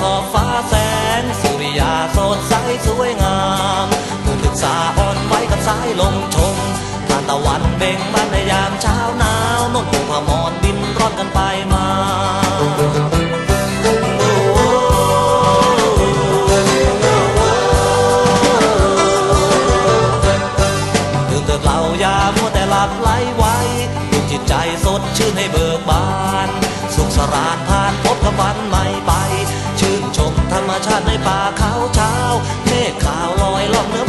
ขอบฟ้าแสงสุริยาสดใสสวยงามเมื่อถึงสาอ่อนไหวกับสายลมชมทานตะวันเบ่งบานในยามเช้าหนาวนุ่งผูามอนดินร้อนกันไปมาตื่นเถิดเราอย่ามัวแต่หลับไหลไวดวงจิตใจสดชื่นให้เบิกบาน สุขสราดผ่านพบกับวันใหม่ ชาติในป่าขาวเช้าเมฆขาวลอยล่องเหนือ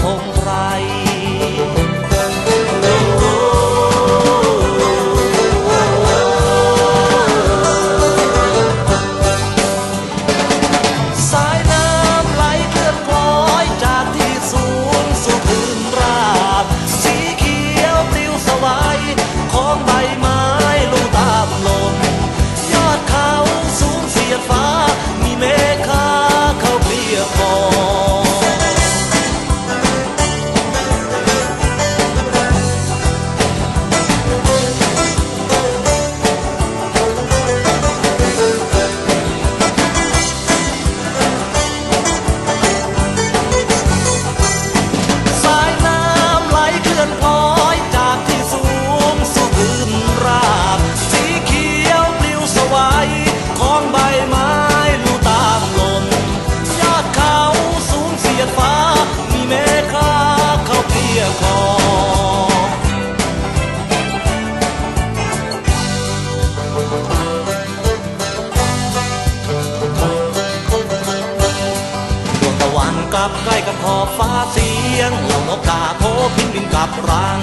กลับใกล้กับขอบฟ้าเสียงเหล่านกกาโพบินบินกลับรัง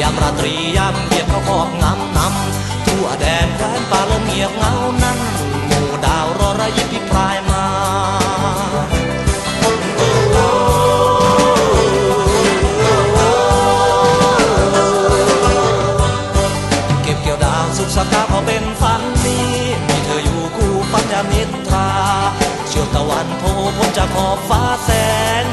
ยามราตรียามเหยียบเขาคอกงำนำทั่วแดนแคว้นป่าลมเงียบเงานั้นหมู่ดาวรอระยิบพิพรายมาเก็บเกี่ยวดาวสุขสักดาวพอเป็นฝันนี้มีเธออยู่คู่ปัญญามิตราเชื่อตะวันโผ ล่พ้น